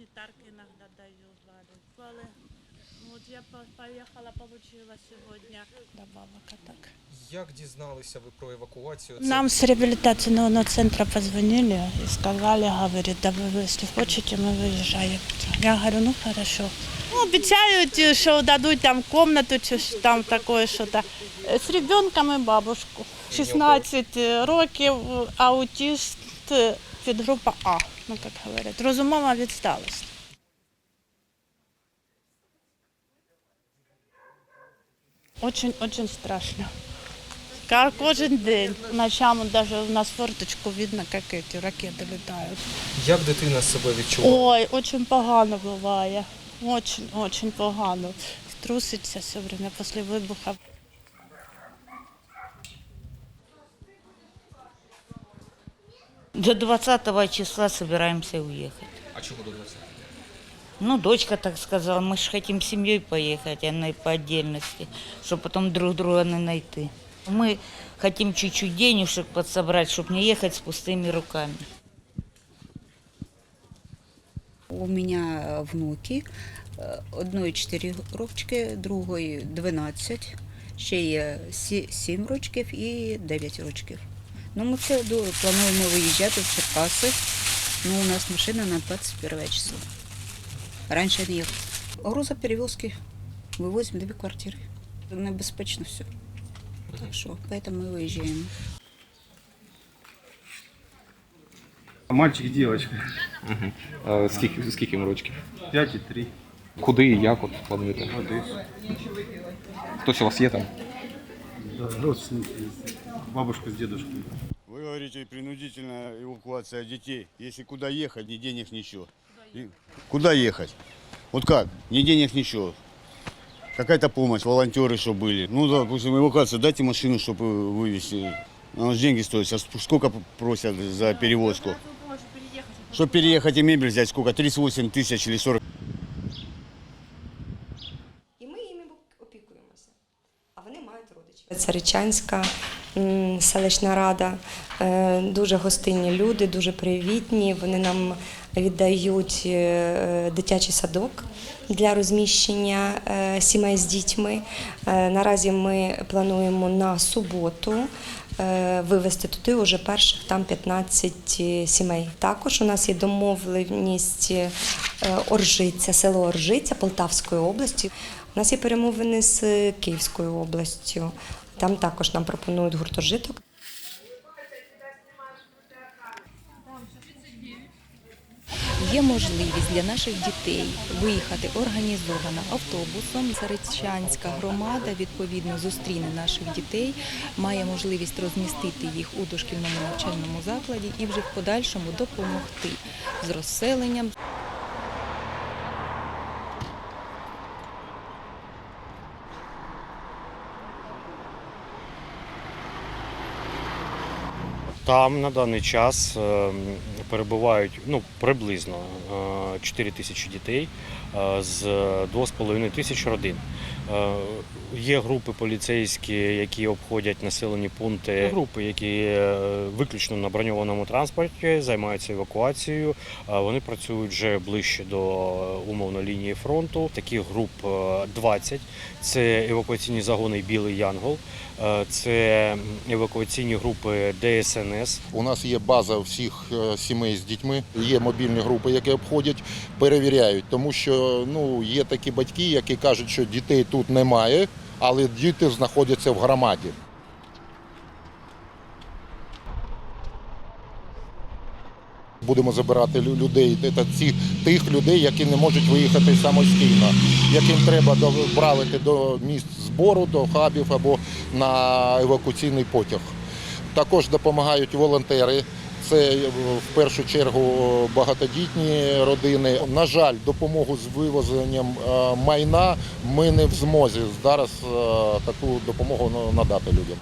гуманитарки иногда даю, говорю. Але вот я по- поехала, получила сегодня добавок, а так. Як дізналися ви про евакуацію? Це Нам с реабилитационного центра позвонили и сказали, говорит, да вы, если хочете, мы выезжаем. Я говорю, ну хорошо. Ну, обещают, что дадут там комнату, чи ж там такое что-то. Э, С ребенком и бабушку. 16 років, аутист, підгрупа А, ну как говорят, розумова відсталость. Очень-очень страшно. Кожен день. Ночами даже у нас форточку видно, как эти ракети літають. як дитина себе відчуває? Ой, очень погано буває. Очень, очень погано. Труситься все время після вибуху. До 20 числа собираемся уехать. А чому до 20? Ну, дочка так сказала, мы же хотим семьей поехать, а не по отдельности, чтобы потом друг друга не найти. Мы хотим чуть-чуть денежек подсобрать, чтобы не ехать с пустыми руками. У мене внуки, е, одної 4 рочки, другої 12, ще є 7 рочків і 9 рочків. Ну, ми все до- плануємо виїжджати в Черкаси. Ну, у нас машина на 21 число. Раніше не їхав. Грузоперевозки. Вивозимо дві квартири. Небезпечно все. Так що, поэтому ми виїжджаємо. Мальчик, девочка. А, скільки, скільки їм рочків? 5 и 3. Куди і як от плануєте? Одессу. Хтось у вас є там? Да, родственники. Бабушка с дедушкой. Вы говорите принудительная эвакуация детей. Если куда ехать, ни денег, ничего. И Куда ехать? Вот как? Ни денег, ничего. Какая-то помощь, волонтеры, что были. Ну, допустим, эвакуация, дайте машину, чтобы вывезти. Она же деньги стоит. Сейчас сколько просят за перевозку? Чтобы переехать и мебель взять, сколько? 38 тысяч или 40 І ми їм опікуємося. А вони мають родичів. Царичанська м, селищна рада, е, дуже гостинні люди, дуже привітні. Вони нам віддають е, дитячий садок для розміщення е, сімей з дітьми. Наразі ми плануємо на суботу. Вивезти туди вже перших там 15 сімей. Також у нас є домовленість Оржиця, село Оржиця Полтавської області. У нас є перемовини з Київською областю. Там також нам пропонують гуртожиток. Є можливість для наших дітей виїхати організовано автобусом. Заречанська громада відповідно зустріне наших дітей, має можливість розмістити їх у дошкільному навчальному закладі і вже в подальшому допомогти з розселенням. Там на даний час е, перебувають ну, приблизно 4 тисячі дітей е, з 2,5 тисяч родин. Е, Є групи поліцейські, які обходять населені пункти, групи, які е, виключно на броньованому транспорті займаються евакуацією. Е, Вони працюють вже ближче до умовно лінії фронту. Таких груп е, 20. Це евакуаційні загони Білий Янгол, це евакуаційні групи ДСНС. У нас є база всіх сімей з дітьми, є мобільні групи, які обходять, перевіряють, тому що ну, є такі батьки, які кажуть, що дітей тут немає, але діти знаходяться в громаді. Будемо забирати людей, це ці, тих людей, які не можуть виїхати самостійно, яким треба доправити до місць збору, до хабів або на евакуаційний потяг. Також допомагають волонтери. Це е, в першу чергу багатодітні родини. На жаль, допомогу з вивозенням е, майна ми не в змозі зараз е, таку допомогу надати людям.